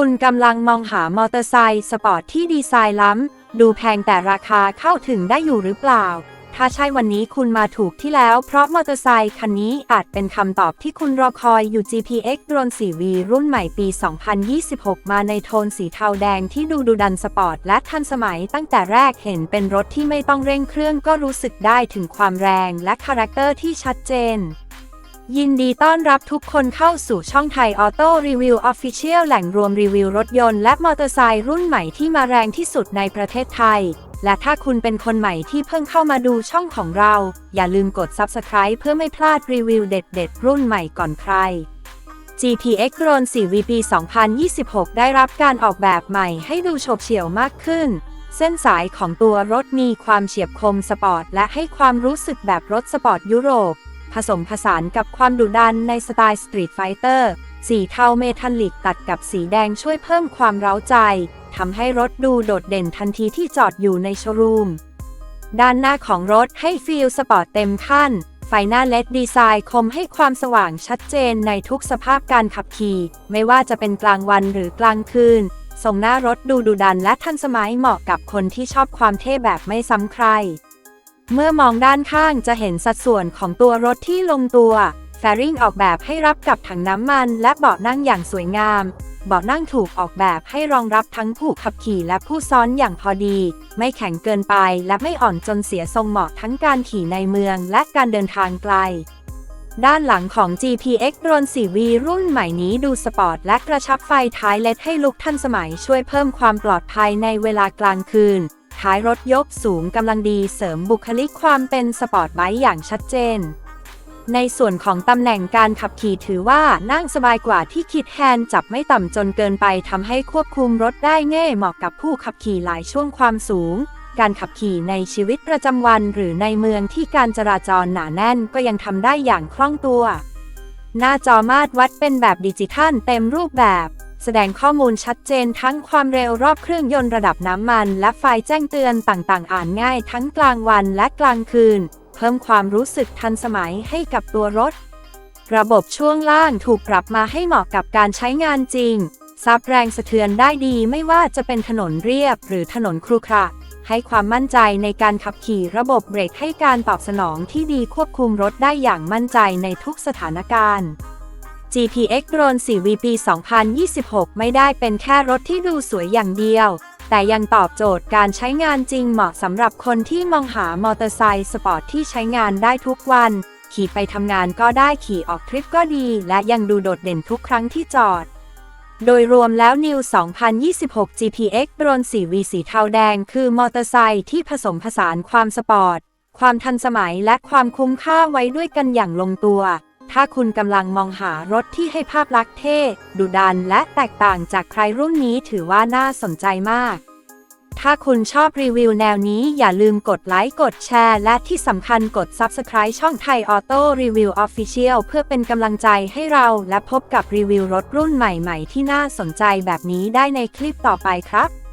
คุณกำลังมองหามอเตอร์ไซค์สปอร์ตที่ดีไซน์ล้ำ ดูแพงแต่ราคาเข้าถึงได้อยู่หรือเปล่า ถ้าใช่วันนี้คุณมาถูกที่แล้ว เพราะมอเตอร์ไซค์คันนี้อาจเป็นคำตอบที่คุณรอคอยอยู่ GPX โดรน 4V รุ่นใหม่ปี 2026 มาในโทนสีเทาแดงที่ดูดุดันสปอร์ตและทันสมัยตั้งแต่แรกเห็นเป็นรถที่ไม่ต้องเร่งเครื่องก็รู้สึกได้ถึงความแรงและคาแรคเตอร์ที่ชัดเจน ยินดีต้อนรับทุกคนเข้าสู่ช่องไทยออโต้รีวิวออฟฟิเชียลแหล่งรวมรีวิวรถยนต์และมอเตอร์ไซค์รุ่นใหม่ที่มาแรงที่สุดในประเทศไทย และถ้าคุณเป็นคนใหม่ที่เพิ่งเข้ามาดูช่องของเรา อย่าลืมกด Subscribe เพื่อไม่พลาดรีวิวเด็ดๆ รุ่นใหม่ก่อนใคร GPX โรน 4V ปี2026 ได้รับการออกแบบใหม่ให้ดูโฉบเฉี่ยวมากขึ้น เส้นสายของตัวรถมีความเฉียบคมสปอร์ตและให้ความรู้สึกแบบรถสปอร์ตยุโรป ผสมผสานกับความดุดันในสไตล์สตรีทไฟเตอร์ สีเทาเมทัลลิกตัดกับสีแดงช่วยเพิ่มความเร้าใจ ทำให้รถดูโดดเด่นทันทีที่จอดอยู่ในโชว์รูม ด้านหน้าของรถให้ฟีลสปอร์ตเต็มขั้น ไฟหน้าเลดดีไซน์คมให้ความสว่างชัดเจนในทุกสภาพการขับขี่ ไม่ว่าจะเป็นกลางวันหรือกลางคืนทรงหน้ารถดูดุดันและทันสมัยเหมาะกับคนที่ชอบความเท่แบบไม่ซ้ำใคร เมื่อมองด้านข้างจะเห็นสัดส่วนของตัวรถที่ลงตัว แฟริงออกแบบให้รับกับถังน้ำมันและเบาะนั่งอย่างสวยงาม เบาะนั่งถูกออกแบบให้รองรับทั้งผู้ขับขี่และผู้ซ้อนอย่างพอดี ไม่แข็งเกินไปและไม่อ่อนจนเสียทรงเหมาะทั้งการขี่ในเมืองและการเดินทางไกล ด้านหลังของ GPX รน 4V รุ่นใหม่นี้ดูสปอร์ตและกระชับไฟท้ายเลดให้ลุกทันสมัยช่วยเพิ่มความปลอดภัยในเวลากลางคืน ท้ายรถยกสูงกำลังดีเสริมบุคลิกความเป็นสปอร์ตไบค์อย่างชัดเจน ในส่วนของตำแหน่งการขับขี่ถือว่านั่งสบายกว่าที่คิดแฮนจับไม่ต่ำจนเกินไปทำให้ควบคุมรถได้ง่ายเหมาะกับผู้ขับขี่หลายช่วงความสูง การขับขี่ในชีวิตประจำวัน หรือในเมืองที่การจราจรหนาแน่นก็ยังทำได้อย่างคล่องตัว หน้าจอมาตรวัดเป็นแบบดิจิทัลเต็มรูปแบบ แสดงข้อมูลชัดเจนทั้งความเร็วรอบเครื่องยนต์ระดับน้ำมัน และไฟแจ้งเตือนต่างๆ อ่านง่ายทั้งกลางวันและกลางคืน เพิ่มความรู้สึกทันสมัยให้กับตัวรถ ระบบช่วงล่างถูกปรับมาให้เหมาะกับการใช้งานจริง ซับแรงสะเทือนได้ดีไม่ว่าจะเป็นถนนเรียบหรือถนนครุขระให้ความมั่นใจในการขับขี่ระบบเบรกให้การตอบสนองที่ดีควบคุมรถได้อย่างมั่นใจในทุกสถานการณ์ GPX Drone 4V ปี2026 ไม่ได้เป็นแค่รถที่ดูสวยอย่างเดียว แต่ยังตอบโจทย์การใช้งานจริงเหมาะสำหรับคนที่มองหามอเตอร์ไซค์สปอร์ตที่ใช้งานได้ทุกวัน ขี่ไปทำงานก็ได้ขี่ออกทริปก็ดี และยังดูโดดเด่นทุกครั้งที่จอด โดยรวมแล้ว New 2026 GPX Drone 4V สีเทาแดง คือมอเตอร์ไซค์ที่ผสมผสานความสปอร์ต ความทันสมัยและความคุ้มค่าไว้ด้วยกันอย่างลงตัว ถ้าคุณกำลังมองหารถที่ให้ภาพลักษณ์เท่ ดุดัน และแตกต่างจากใครรุ่นนี้ถือว่าน่าสนใจมาก ถ้าคุณชอบรีวิวแนวนี้อย่าลืมกดไลค์ กดแชร์ และที่สำคัญกด Subscribe ช่องไทยออโต้รีวิวออฟฟิเชียลเพื่อเป็นกำลังใจให้เราและพบกับรีวิวรถรุ่นใหม่ ๆ ที่น่าสนใจแบบนี้ได้ในคลิปต่อไปครับ